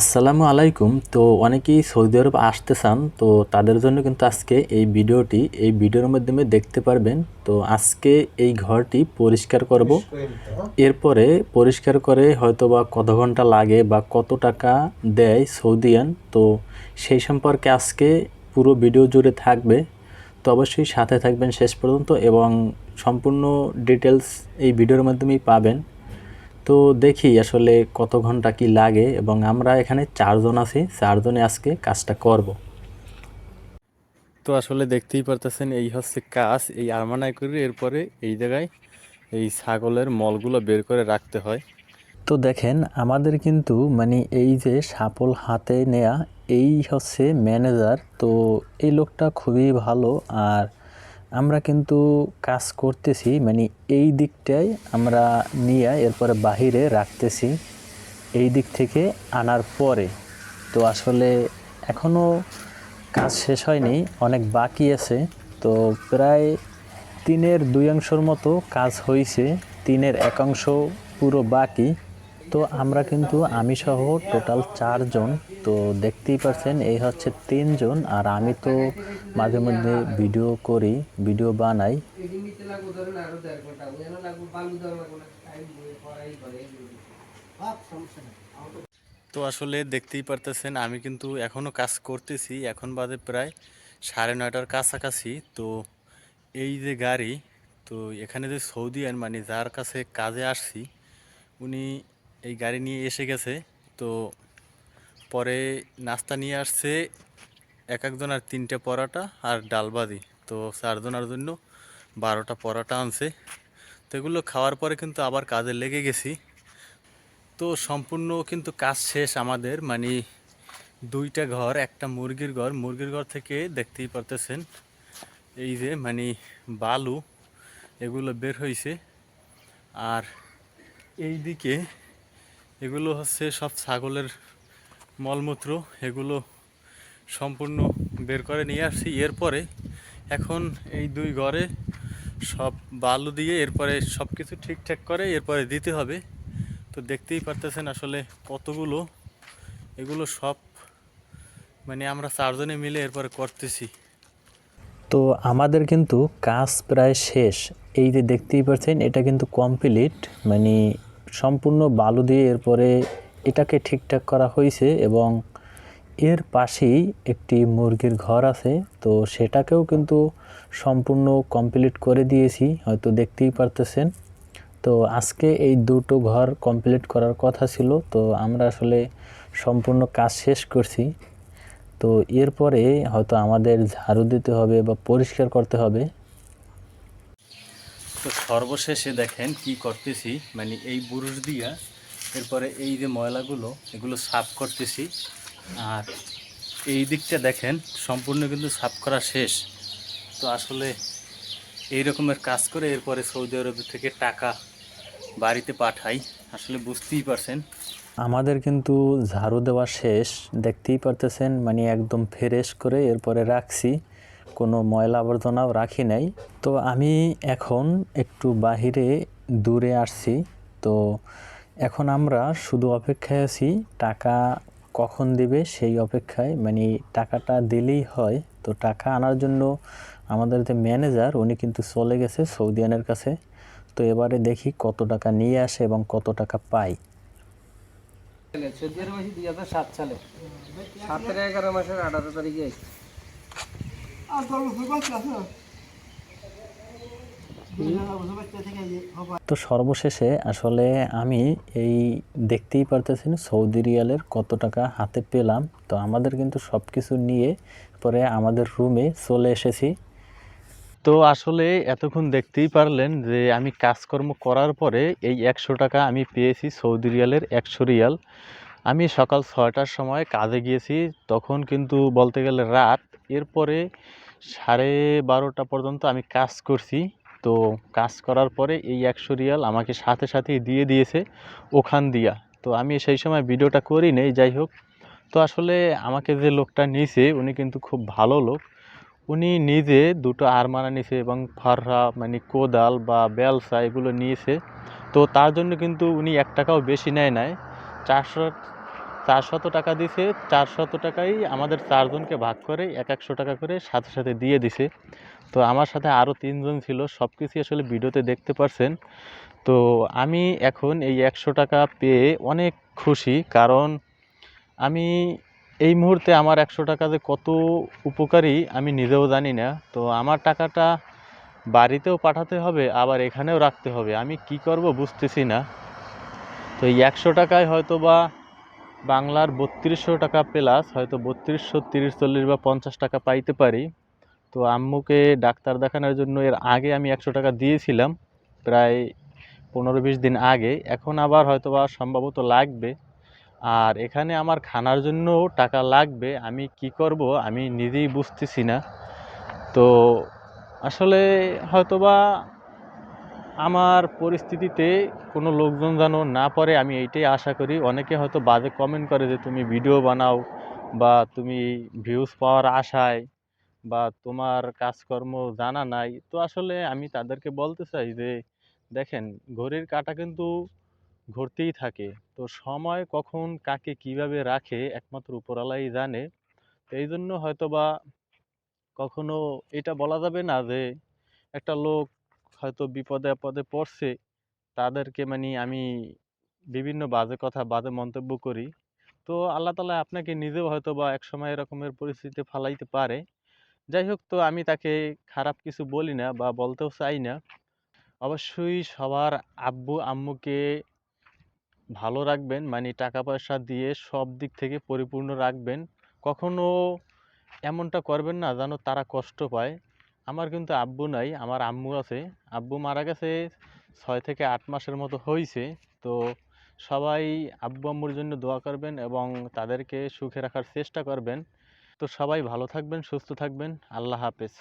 আসসালামু আলাইকুম। তো অনেকেই সৌদি আরব আসতে চান, তো তাদের জন্য কিন্তু আজকে এই ভিডিওটি, এই ভিডিওর মাধ্যমে দেখতে পারবেন। তো আজকে এই ঘরটি পরিষ্কার করব। এরপরে পরিষ্কার করে হয়তো বা কত ঘণ্টা লাগে বা কত টাকা দেয় সৌদিয়ান, তো সেই সম্পর্কে আজকে পুরো ভিডিও জুড়ে থাকবে। তো অবশ্যই সাথে থাকবেন শেষ পর্যন্ত এবং সম্পূর্ণ ডিটেলস এই ভিডিওর মাধ্যমেই পাবেন। তো দেখি আসলে কত ঘণ্টা কি লাগে এবং আমরা এখানে চারজন আছি চারজনে আজকে কাজটা করব। তো আসলে দেখতেই পারতেছেন এই হচ্ছে কাজ এই আরমানায় করে এরপরে এই জায়গায় এই ছাগলের মলগুলো বের করে রাখতে হয়। তো দেখেন আমাদের কিন্তু মানে এই যে সাপল হাতে নেয়া এই হচ্ছে ম্যানেজার তো এই লোকটা খুবই ভালো আর আমরা কিন্তু কাজ করতেছি মানে এই দিকটাই আমরা নিয়ে এরপরে বাহিরে রাখতেছি, এই দিক থেকে আনার পরে। তো আসলে এখনও কাজ শেষ হয়নি, অনেক বাকি আছে। তো প্রায় তিনের দুই অংশর মতো কাজ হয়েছে তিনের এক অংশ পুরো বাকি। তো আমরা কিন্তু আমি সহ টোটাল চারজন তো দেখতেই পাচ্ছেন এই হচ্ছে তিনজন আর আমি তো মাঝে মধ্যে ভিডিও করি, ভিডিও বানাই। তো আসলে দেখতেই পারতেছেন, আমি কিন্তু এখনও কাজ করতেছি, এখন বাদে প্রায় সাড়ে নয়টার কাছাকাছি। তো এই যে গাড়ি, তো এখানে যে সৌদি আইন মানে যার কাছে কাজে আসছি, উনি এই গাড়ি নিয়ে এসে গেছে। তো পরে নাস্তা নিয়ে আসছে এক একজন আর তিনটে পরোটা আর ডালবাদি তো চারজনের জন্য বারোটা পরোটা আনছে। তো এগুলো খাওয়ার পরে কিন্তু আবার কাজে লেগে গেছি। তো সম্পূর্ণ কিন্তু কাজ শেষ আমাদের। মানে দুইটা ঘর, একটা মুরগির ঘর। মুরগির ঘর থেকে দেখতেই পারতেছেন এই যে মানে বালু, এগুলো বের হয়েছে আর এই দিকে এগুলো হচ্ছে সব ছাগলের মলমূত্র। এগুলো সম্পূর্ণ বের করে নিয়ে আসছি। এরপরে এখন এই দুই ঘরে সব বালু দিয়ে এরপরে সব কিছু ঠিকঠাক করে এরপরে দিতে হবে। তো দেখতেই পারতেছেন আসলে কতগুলো। এগুলো সব মানে আমরা চারজনে মিলে এরপরে করতেছি। তো আমাদের কিন্তু কাজ প্রায় শেষ। এই যে দেখতেই পাচ্ছেন এটা কিন্তু কমপ্লিট মানে সম্পূর্ণ বালু দিয়ে এরপরে এটাকে ঠিকঠাক করা হয়েছে এবং এর পাশেই একটি মুরগির ঘর আছে। তো সেটাকেও কিন্তু সম্পূর্ণ কমপ্লিট করে দিয়েছি, হয়তো দেখতেই পারতেছেন। তো আজকে এই দুটো ঘর কমপ্লিট করার কথা ছিল, তো আমরা আসলে সম্পূর্ণ কাজ শেষ করছি। তো এরপরে হয়তো আমাদের ঝাড়ু দিতে হবে বা পরিষ্কার করতে হবে। সর্বশেষে দেখেন কি করতেছি মানে এই বুরুষ দিয়া এরপরে এই যে ময়লাগুলো, এগুলো সাফ করতেছি। আর এই দিকটা দেখেন, সম্পূর্ণ কিন্তু সাফ করা শেষ। তো আসলে এই রকমের কাজ করে এরপরে সৌদি আরব থেকে টাকা বাড়িতে পাঠাই। আসলে বুঝতেই পারছেন। আমাদের কিন্তু ঝাড়ু দেওয়া শেষ, দেখতেই পারতেছেন মানে একদম ফ্রেশ করে এরপরে রাখছি। কোনো ময়লা আবর্জনাও রাখি নাই। তো আমি এখন একটু বাহিরে দূরে আসছি। তো এখন আমরা শুধু অপেক্ষায় আছি, টাকা কখন দিবে সেই অপেক্ষায়। মানে টাকাটা দিলেই হয়। তো টাকা আনার জন্য আমাদের যে ম্যানেজার, উনি কিন্তু চলে গেছে সৌদিয়ানের কাছে। তো এবারে দেখি কত টাকা নিয়ে আসে এবং কত টাকা পাই মাসে দুই হাজার সাত সালে। সাতের এগারো মাসের আঠারো তারিখে তো সর্বশেষে আসলে আমি এই দেখতেই পারতেছেন সৌদি রিয়ালের কত টাকা হাতে পেলাম। তো আমাদের কিন্তু সব কিছু নিয়ে পরে আমাদের রুমে চলে এসেছি। তো আসলে এতক্ষণ দেখতেই পারলেন যে আমি কাজকর্ম করার পরে এই একশো টাকা আমি পেয়েছি সৌদি রিয়ালের একশো রিয়াল। আমি সকাল ছয়টার সময় কাজে গিয়েছি, তখন কিন্তু বলতে গেলে রাত। এরপরে সাড়ে বারোটা পর্যন্ত আমি কাজ করছি। তো কাজ করার পরে এই একশো রিয়াল আমাকে সাথে সাথেই দিয়ে দিয়েছে ওখান দিয়া। তো আমি সেই সময় ভিডিওটা করি নেই, যাই হোক। তো আসলে আমাকে যে লোকটা নিয়েছে, উনি কিন্তু খুব ভালো লোক। উনি নিজে দুটো আরমানা নিয়েছে এবং ফাররা মানে কোদাল বা বেলসা এগুলো নিয়েছে। তো তার জন্য কিন্তু উনি এক টাকাও বেশি নেয় নাই। চারশো চারশত টাকা দিছে, চারশত টাকাই আমাদের চারজনকে ভাগ করে এক একশো টাকা করে সাথে সাথে দিয়ে দিছে। তো আমার সাথে আরও তিনজন ছিল সব কিছুই আসলে ভিডিওতে দেখতে পারছেন। তো আমি এখন এই একশো টাকা পেয়ে অনেক খুশি, কারণ আমি এই মুহূর্তে আমার একশো টাকা যে কত উপকারী আমি নিজেও জানি না। তো আমার টাকাটা বাড়িতেও পাঠাতে হবে, আবার এখানেও রাখতে হবে। আমি কি করব বুঝতেছি না। তো এই একশো টাকায় হয়তো বা বাংলার বত্রিশশো টাকা প্লাস হয়তো বত্রিশশো, তিরিশ, চল্লিশ বা পঞ্চাশ টাকা পাইতে পারি। তো আম্মুকে ডাক্তার দেখানোর জন্য এর আগে আমি একশো টাকা দিয়েছিলাম, প্রায় পনেরো বিশ দিন আগে। এখন আবার হয়তো বা সম্ভবত লাগবে। আর এখানে আমার খানার জন্য টাকা লাগবে। আমি কি করব? আমি নিজেই বুঝতেছি না। তো আসলে হয়তোবা আমার পরিস্থিতিতে কোনো লোকজন যেন না পড়ে, আমি এইটাই আশা করি। অনেকে হয়তো বাজে কমেন্ট করে যে, তুমি ভিডিও বানাও বা তুমি ভিউজ পাওয়ার আশায় বা তোমার কাজকর্ম জানা নাই। তো আসলে আমি তাদেরকে বলতে চাই যে, দেখেন, ঘড়ির কাটা কিন্তু ঘুরতেই থাকে। তো সময় কখন কাকে কীভাবে রাখে একমাত্র উপরওয়ালাই জানে। তো এই জন্য হয়তো বা কখনো এটা বলা যাবে না যে, একটা লোক হয়তো বিপদে আপদে পড়ছে, তাদেরকে মানে আমি বিভিন্ন বাজে কথা, বাজে মন্তব্য করি। তো আল্লাহ তালা আপনাকে নিজেও হয়তো বা এক সময় এরকমের পরিস্থিতিতে ফালাইতে পারে। যাই হোক, তো আমি তাকে খারাপ কিছু বলি না বা বলতেও চাই না। অবশ্যই সবার আব্বু, আম্মুকে ভালো রাখবেন মানে টাকা পয়সা দিয়ে সব দিক থেকে পরিপূর্ণ রাখবেন। কখনো এমনটা করবেন না যেন তারা কষ্ট পায়। আমার কিন্তু আব্বু নাই, আমার আম্মু আছে। আব্বু মারা গেছে ছয় থেকে আট মাসের মতো হয়েছে তো সবাই আব্বু আম্মুর জন্য দোয়া করবেন এবং তাদেরকে সুখে রাখার চেষ্টা করবেন। তো সবাই ভালো থাকবেন, সুস্থ থাকবেন। আল্লাহ হাফেজ।